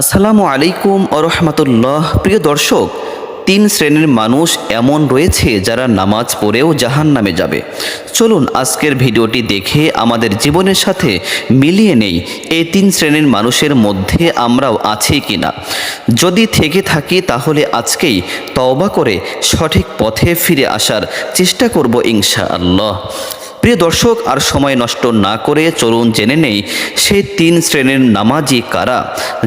আসসালামু আলাইকুম আরহামতুল্লাহ প্রিয় দর্শক, তিন শ্রেণির মানুষ এমন রয়েছে যারা নামাজ পড়েও জাহান নামে যাবে। চলুন আজকের ভিডিওটি দেখে আমাদের জীবনের সাথে মিলিয়ে নেই এই তিন শ্রেণির মানুষের মধ্যে আমরাও আছি কি না যদি থেকে থাকি তাহলে আজকেই তওবা করে সঠিক পথে ফিরে আসার চেষ্টা করব ইনশা আল্লাহ প্রিয় দর্শক, আর সময় নষ্ট না করে চলুন জেনে নেই সেই তিন শ্রেণির নামাজি কারা,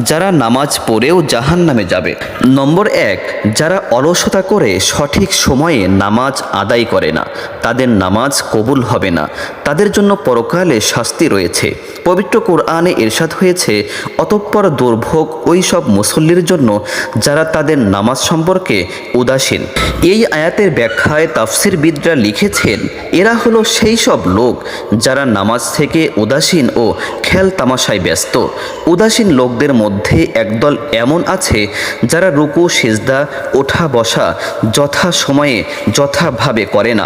যারা নামাজ পড়েও জাহান নামে যাবে। নম্বর এক, যারা অলসতা করে সঠিক সময়ে নামাজ আদায় করে না, তাদের নামাজ কবুল হবে না, তাদের জন্য পরকালে শাস্তি রয়েছে। পবিত্র কোরআনে এরশাদ হয়েছে, অতঃপর দুর্ভোগ ওই সব মুসল্লির জন্য যারা তাদের নামাজ সম্পর্কে উদাসীন। এই আয়াতের ব্যাখ্যায় তাফসিরবিদরা লিখেছেন, এরা হলো সেই সব লোক যারা নামাজ থেকে উদাসীন ও খেল তামাশায় ব্যস্ত, উদাসীন লোকদের মধ্যে একদল এমন আছে যারা রুকু, সেজদা, ওঠা, বসা যথা সময়ে যথাভাবে করে না,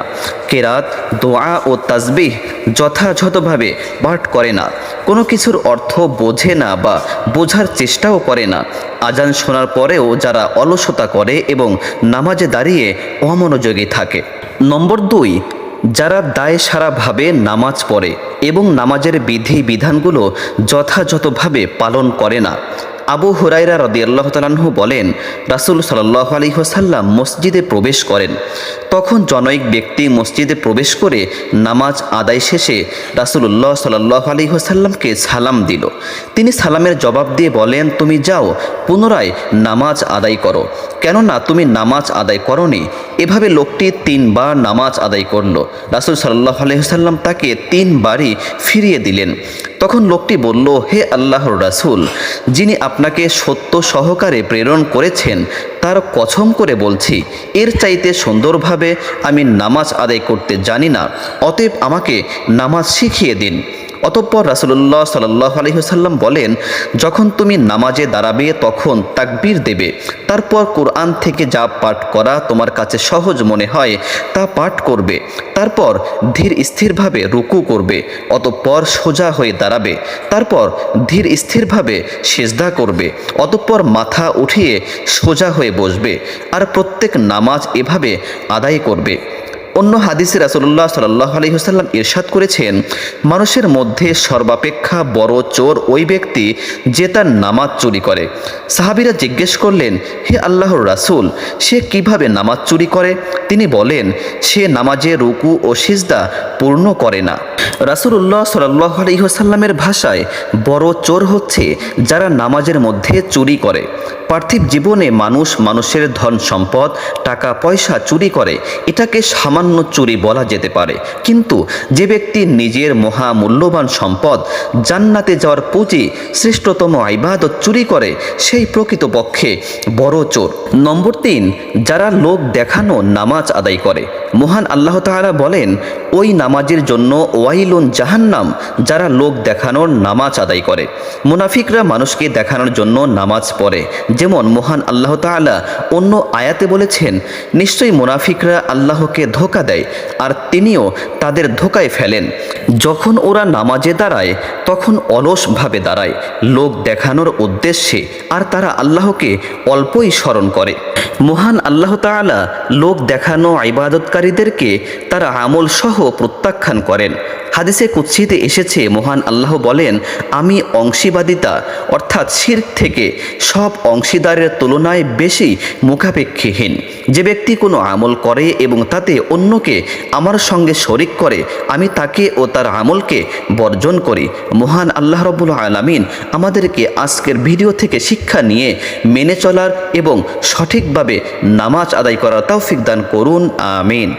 কেরাত, দোয়া ও তাজবিহ যথাযথভাবে পাঠ করে না, কোনো কিছুর অর্থ বোঝে না বা বোঝার চেষ্টাও করে না। আজান শোনার পরেও যারা অলসতা করে এবং নামাজে দাঁড়িয়ে অমনোযোগী থাকে। নম্বর দুই যারা দায় সারাভাবে নামাজ পড়ে এবং নামাজের বিধি বিধানগুলো যথাযথভাবে পালন করে না। আবু হুরাইরা রদিয়াল্লাহ তালাহু বলেন, রাসুল সাল্লাহ আলী হোসাল্লাম মসজিদে প্রবেশ করেন। তখন জনৈক ব্যক্তি মসজিদে প্রবেশ করে নামাজ আদায় শেষে রাসুল্লাহ সাল্লাহ আলী হোসাল্লামকে সালাম দিল। তিনি সালামের জবাব দিয়ে বলেন, তুমি যাও, পুনরায় নামাজ আদায় করো। কেননা তুমি নামাজ আদায় করনি। এভাবে লোকটি তিনবার নামাজ আদায় করল। রাসুল সাল্লাহ আলহিহাল্লাম তাকে তিনবারই ফিরিয়ে দিলেন। তখন লোকটি বলল, হে আল্লাহর রাসুল, যিনি আপনাকে সত্য সহকারে প্রেরণ করেছেন, তার কছম করে বলছি, এর চাইতে সুন্দরভাবে আমি নামাজ আদায় করতে জানি না, অতএব আমাকে নামাজ শিখিয়ে দিন। অতঃপর রাসুল্লাহ সাল্লাহ আলহিহাল্লাম বলেন, যখন তুমি নামাজে দাঁড়াবে, তখন তাকবীর দেবে। তারপর কোরআন থেকে যা পাঠ করা তোমার কাছে সহজ মনে হয়, তা পাঠ করবে। তারপর ধীর স্থিরভাবে রুকু করবে, অতঃপর সোজা হয়ে দাঁড়াবে। তারপর ধীর স্থিরভাবে সেজদা করবে, অতঃপর মাথা উঠিয়ে সোজা হয়ে বসবে। আর প্রত্যেক নামাজ এভাবে আদায় করবে। অন্য হাদিসে রাসুল্লাহ সাল্লাহ আলী হুসাল্লাম ইরশাদ করেছেন, মানুষের মধ্যে সর্বাপেক্ষা বড় চোর ওই ব্যক্তি যে তার নামাজ চুরি করে। সাহাবিরা জিজ্ঞেস করলেন, হে আল্লাহর রাসুল, সে কীভাবে নামাজ চুরি করে? তিনি বলেন, সে নামাজে রুকু ও সিজদা পূর্ণ করে না। রাসুল্লাহ সাল্লাহ আলী হুসাল্লামের ভাষায়, বড় চোর হচ্ছে যারা নামাজের মধ্যে চুরি করে। পার্থিব জীবনে মানুষ মানুষের ধন সম্পদ, টাকা পয়সা চুরি করে, এটাকে সামান্য চুরি বলা যেতে পারে। কিন্তু যে ব্যক্তি নিজের মহা মূল্যবান সম্পদ জান্নাতে যাওয়ার পুঁজি শ্রেষ্ঠতম ইবাদত চুরি করে, সেই প্রকৃতপক্ষে বড় চোর। নম্বর তিন, যারা লোক দেখানো নামাজ আদায় করে। মহান আল্লাহ তাআলা বলেন, ওই নামাজের জন্য ওয়াইলুন জাহান্নাম, যারা লোক দেখানোর নামাজ আদায় করে। মুনাফিকরা মানুষকে দেখানোর জন্য নামাজ পড়ে। যেমন মহান আল্লাহ তাআলা অন্য আয়াতে বলেছেন, নিশ্চয়ই মুনাফিকরা আল্লাহকে ধোকা দেয়, আর তিনিও তাদের ধোকায় ফেলেন। যখন ওরা নামাজে দাঁড়ায়, তখন অলসভাবে দাঁড়ায়। লোক দেখানোর উদ্দেশ্যে আর তারা আল্লাহকে অল্পই স্মরণ করে। মহান আল্লাহ তালা লোক দেখানো ইবাদতকারীদেরকে তারা আমল সহ প্রত্যাখ্যান করেন। হাদিসে কুৎসিতে এসেছে, মহান আল্লাহ বলেন, আমি অংশীবাদিতা, অর্থাৎ শির থেকে সব অংশীদারের তুলনায় বেশি মুখাপেক্ষীহীন। যে ব্যক্তি কোনো আমল করে এবং তাতে অন্যকে আমার সঙ্গে শরিক করে, আমি তাকে ও তার আমলকে বর্জন করি। মহান আল্লাহ রবুল আলমিন আমাদেরকে আজকের ভিডিও থেকে শিক্ষা নিয়ে মেনে চলার এবং সঠিকভাবে নামাজ আদায় করার তৌফিক দান করুন, আমিন।